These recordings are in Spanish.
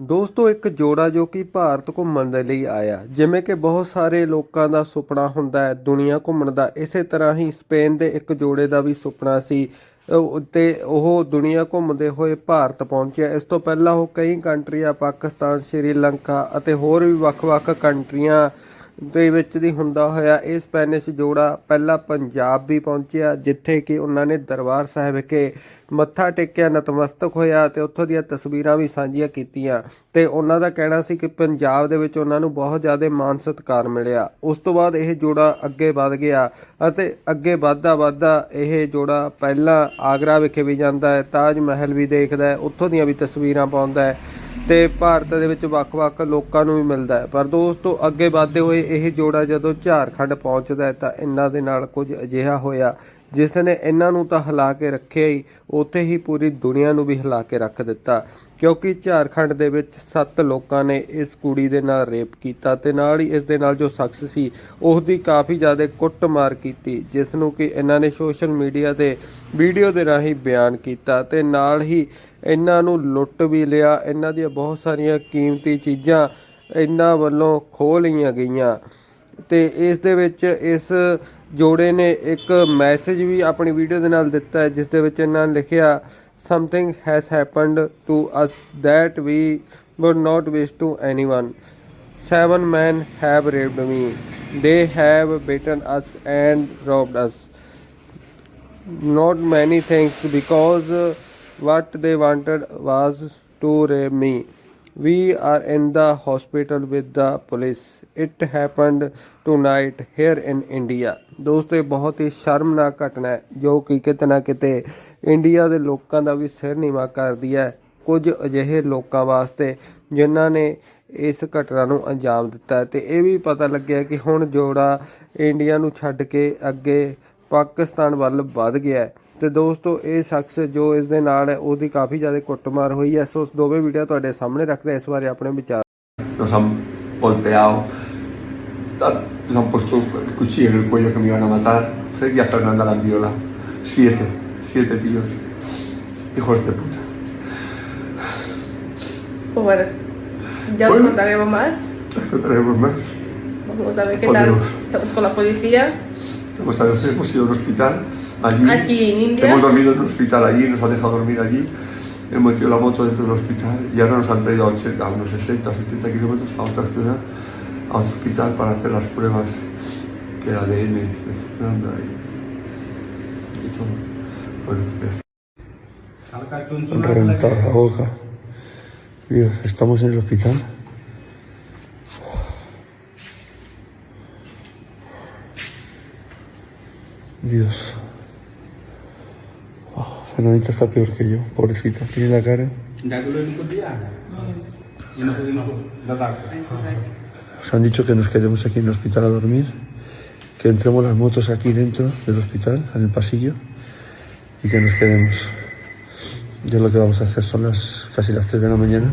ਦੋਸਤੋ, ਇੱਕ ਜੋੜਾ ਜੋ ਕਿ ਭਾਰਤ ਘੁੰਮਣ ਦੇ ਲਈ ਆਇਆ। ਜਿਵੇਂ ਕਿ ਬਹੁਤ ਸਾਰੇ ਲੋਕਾਂ ਦਾ ਸੁਪਨਾ ਹੁੰਦਾ ਹੈ, ਦੁਨੀਆ ਘੁੰਮਣ ਦਾ। ਇਸੇ ਤਰ੍ਹਾਂ ਹੀ ਸਪੇਨ ਦੇ ਇੱਕ ਜੋੜੇ ਦਾ ਵੀ ਸੁਪਨਾ ਸੀ। ਅਹ ਤੇ ਉਹ ਦੁਨੀਆ ਘੁੰਮਦੇ ਹੋਏ ਭਾਰਤ ਪਹੁੰਚਿਆ। ਇਸ ਤੋਂ ਪਹਿਲਾਂ ਉਹ ਕਈ ਕੰਟਰੀਆਂ, ਪਾਕਿਸਤਾਨ, ਸ਼੍ਰੀਲੰਕਾ ਅਤੇ ਹੋਰ ਵੀ ਵੱਖ-ਵੱਖ ਕੰਟਰੀਆਂ ਦੇ ਵਿੱਚ ਦੀ ਹੁੰਦਾ ਹੋਇਆ ਇਹ ਸਪੈਨਿਸ਼ ਜੋੜਾ ਪਹਿਲਾਂ ਪੰਜਾਬ ਵੀ ਪਹੁੰਚਿਆ, ਜਿੱਥੇ ਕਿ ਉਹਨਾਂ ਨੇ ਦਰਬਾਰ ਸਾਹਿਬ ਵਿਖੇ ਮੱਥਾ ਟੇਕਿਆ, ਨਤਮਸਤਕ ਹੋਇਆ ਤੇ ਉੱਥੋਂ ਦੀਆਂ ਤਸਵੀਰਾਂ ਵੀ ਸਾਂਝੀਆਂ ਕੀਤੀਆਂ। ਤੇ ਉਹਨਾਂ ਦਾ ਕਹਿਣਾ ਸੀ ਕਿ ਪੰਜਾਬ ਦੇ ਵਿੱਚ ਉਹਨਾਂ ਨੂੰ ਬਹੁਤ ਜ਼ਿਆਦਾ ਮਾਨ ਸਤਿਕਾਰ ਮਿਲਿਆ। ਉਸ ਤੋਂ ਬਾਅਦ ਇਹ ਜੋੜਾ ਅੱਗੇ ਵਧ ਗਿਆ ਅਤੇ ਅੱਗੇ ਵਧਦਾ ਵਧਦਾ ਇਹ ਜੋੜਾ ਪਹਿਲਾਂ ਆਗਰਾ ਵਿਖੇ ਵੀ ਜਾਂਦਾ ਹੈ, ਤਾਜ ਮਹਿਲ ਵੀ ਦੇਖਦਾ ਹੈ, ਉੱਥੋਂ ਦੀਆਂ ਵੀ ਤਸਵੀਰਾਂ ਪਾਉਂਦਾ ਹੈ। ਤੇ ਭਾਰਤ ਦੇ ਵਿੱਚ ਵੱਖ-ਵੱਖ ਲੋਕਾਂ ਨੂੰ ਵੀ ਮਿਲਦਾ ਹੈ। ਪਰ ਦੋਸਤੋ, ਅੱਗੇ ਵਧਦੇ ਹੋਏ ਇਹ ਜੋੜਾ ਜਦੋਂ ਝਾਰਖੰਡ ਪਹੁੰਚਦਾ ਹੈ ਤਾਂ ਇਹਨਾਂ ਦੇ ਨਾਲ ਕੁਝ ਅਜਿਹਾ ਹੋਇਆ, ਜਿਸ ਨੇ ਇਹਨਾਂ ਨੂੰ ਤਾਂ ਹਿਲਾ ਕੇ ਰੱਖਿਆ ਹੀ, ਉੱਥੇ ਹੀ ਪੂਰੀ ਦੁਨੀਆ ਨੂੰ ਵੀ ਹਿਲਾ ਕੇ ਰੱਖ ਦਿੱਤਾ। ਕਿਉਂਕਿ ਝਾਰਖੰਡ ਦੇ ਵਿੱਚ ਸੱਤ ਲੋਕਾਂ ਨੇ ਇਸ ਕੁੜੀ ਦੇ ਨਾਲ ਰੇਪ ਕੀਤਾ ਤੇ ਨਾਲ ਹੀ ਇਸ ਦੇ ਨਾਲ ਜੋ ਸ਼ਖਸ ਸੀ ਉਸ ਦੀ ਕਾਫੀ ਜ਼ਿਆਦਾ ਕੁੱਟਮਾਰ ਕੀਤੀ, ਜਿਸ ਨੂੰ ਕਿ ਇਹਨਾਂ ਨੇ ਸੋਸ਼ਲ ਮੀਡੀਆ ਤੇ ਵੀਡੀਓ ਦੇ ਰਾਹੀਂ ਬਿਆਨ ਕੀਤਾ ਤੇ ਨਾਲ ਹੀ ਇਹਨਾਂ ਨੂੰ ਲੁੱਟ ਵੀ ਲਿਆ। ਇਹਨਾਂ ਦੀਆਂ ਬਹੁਤ ਸਾਰੀਆਂ ਕੀਮਤੀ ਚੀਜ਼ਾਂ ਇਹਨਾਂ ਵੱਲੋਂ ਖੋਹ ਲਈਆਂ ਗਈਆਂ। ਤੇ ਇਸ ਦੇ ਵਿੱਚ ਇਸ ਜੋੜੇ ਨੇ ਇੱਕ ਮੈਸੇਜ ਵੀ ਆਪਣੀ ਵੀਡੀਓ ਦੇ ਨਾਲ ਦਿੱਤਾ ਹੈ ਜਿਸ ਦੇ ਵਿੱਚ ਇਹਨਾਂ ਨੇ ਲਿਖਿਆ something has happened to us that we would not wish to anyone seven men have raped me. They have beaten us and robbed us. Not many things because what they wanted was to rape me. We are in the hospital with the police. It happened tonight here in India. ਦੋਸਤੋ, ਇਹ ਬਹੁਤ ਹੀ ਸ਼ਰਮਨਾਕ ਘਟਨਾ ਹੈ, ਜੋ ਕਿ ਕਿਤੇ ਨਾ ਕਿਤੇ ਇੰਡੀਆ ਦੇ ਲੋਕਾਂ ਦਾ ਵੀ ਸਿਰ ਨੀਵਾ ਕਰਦੀ ਹੈ ਕੁਝ ਅਜਿਹੇ ਲੋਕਾਂ ਵਾਸਤੇ ਜਿਨ੍ਹਾਂ ਨੇ ਇਸ ਘਟਨਾ ਨੂੰ ਅੰਜਾਮ ਦਿੱਤਾ ਹੈ ਤੇ ਇਹ ਵੀ ਪਤਾ ਲੱਗਿਆ ਕਿ ਹੁਣ ਜੋੜਾ ਇੰਡੀਆ ਨੂੰ ਛੱਡ ਕੇ ਅੱਗੇ ਪਾਕਿਸਤਾਨ ਵੱਲ ਵੱਧ ਗਿਆ ਹੈ ਤੇ ਦੋਸਤੋ ਇਹ ਸ਼ਖਸ ਜੋ ਇਸ ਦੇ ਨਾਲ ਹੈ ਉਹਦੀ ਕਾਫੀ ਜ਼ਿਆਦਾ ਕੁੱਟਮਾਰ ਹੋਈ ਹੈ ਸੋ ਉਸ ਦੋਵੇਂ ਵੀਡੀਓ ਤੁਹਾਡੇ ਸਾਹਮਣੇ ਰੱਖਦੇ ਹਾਂ, ਇਸ ਬਾਰੇ ਆਪਣੇ ਵਿਚਾਰ nos han golpeado, ta- nos han puesto el cuchillo en el cuello que me iban a matar. Fred y a Fernanda la viola. Siete, siete tíos. Hijos de puta. Pues bueno, ya os Bueno. contaremos más. No tenemos más. Vamos a ver qué Por tal. Dios. Estamos con la policía. Hemos, hemos ido a un hospital allí. Aquí en India. Hemos dormido en un hospital allí, nos han dejado dormir allí. Hemos metido la moto dentro del hospital y ahora nos han traído a, 80, a unos 60 o 70 kilómetros a otra ciudad, a otro hospital para hacer las pruebas del ADN de Fernanda y, y todo. Bueno, ya está. Han reventado la boca. Dios, estamos en el hospital. Dios. Oh, Fernandita está peor que yo, pobrecita. Tiene la cara. Nos han dicho que nos quedemos aquí en el hospital a dormir, que entremos las motos aquí dentro del hospital, en el pasillo, y que nos quedemos. Ya lo que vamos a hacer son las casi las 3 de la mañana.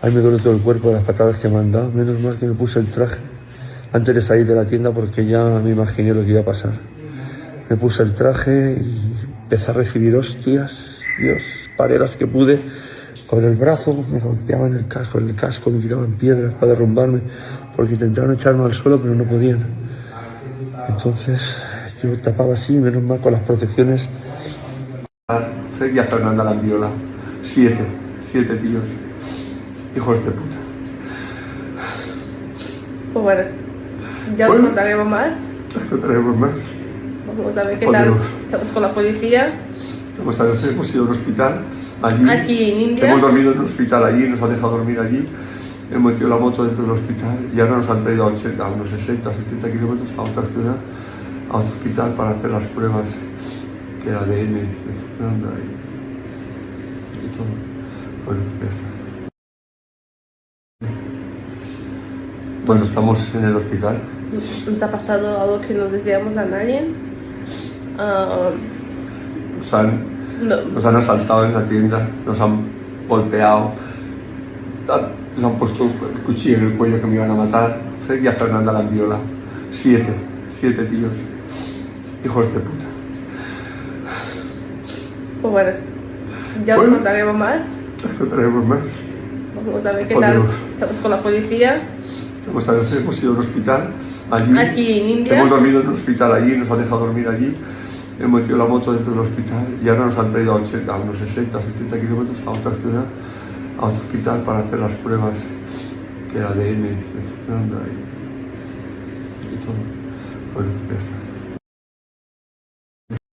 Ahí me duele todo el cuerpo de las patadas que me han dado. Menos mal que me puse el traje antes de salir de la tienda porque ya me imaginé lo que iba a pasar. Me puse el traje y empecé a recibir hostias. Dios, paré las que pude. Con el brazo me golpeaban el casco, en el casco me tiraban piedras para derrumbarme porque intentaron echarme al suelo pero no podían. Entonces yo tapaba así, menos mal con las protecciones Fred y a Fernanda la viola. Siete, siete tíos. Hijos de puta. Pues bueno, ya os Bueno. contaremos más. No tenemos más. Vamos a ver qué tal. Estamos con la policía. Hemos, hemos ido a un hospital allí. Aquí en India. Hemos dormido en un hospital allí, nos han dejado dormir allí. Hemos metido la moto dentro del hospital y ahora nos han traído a, 80, a unos 60 o 70 kilómetros a otra ciudad, a otro hospital para hacer las pruebas del ADN de Fernanda y, y todo. Bueno, ya está. Bueno, estamos en el hospital. Nos ha pasado algo que no decíamos a nadie. Ah, Nos han, no, nos han asaltado en la tienda, nos han golpeado, nos han puesto el cuchillo en el cuello que me iban a matar. Fred y a Fernanda la viola. Siete, siete tíos. Hijos de puta. pues bueno, ya os Bueno. contaremos más. No tenemos más. Vamos a ver qué tal. Estamos con la policía. A veces, hemos ido a un hospital allí. Aquí en India. Hemos dormido en un hospital allí, nos han dejado dormir allí. Hemos metido la moto dentro del hospital y ahora nos han traído a, 80, a unos 60, 70 kilómetros a otra ciudad, a otro hospital para hacer las pruebas del ADN de Fernanda y, y todo. Bueno, ya está.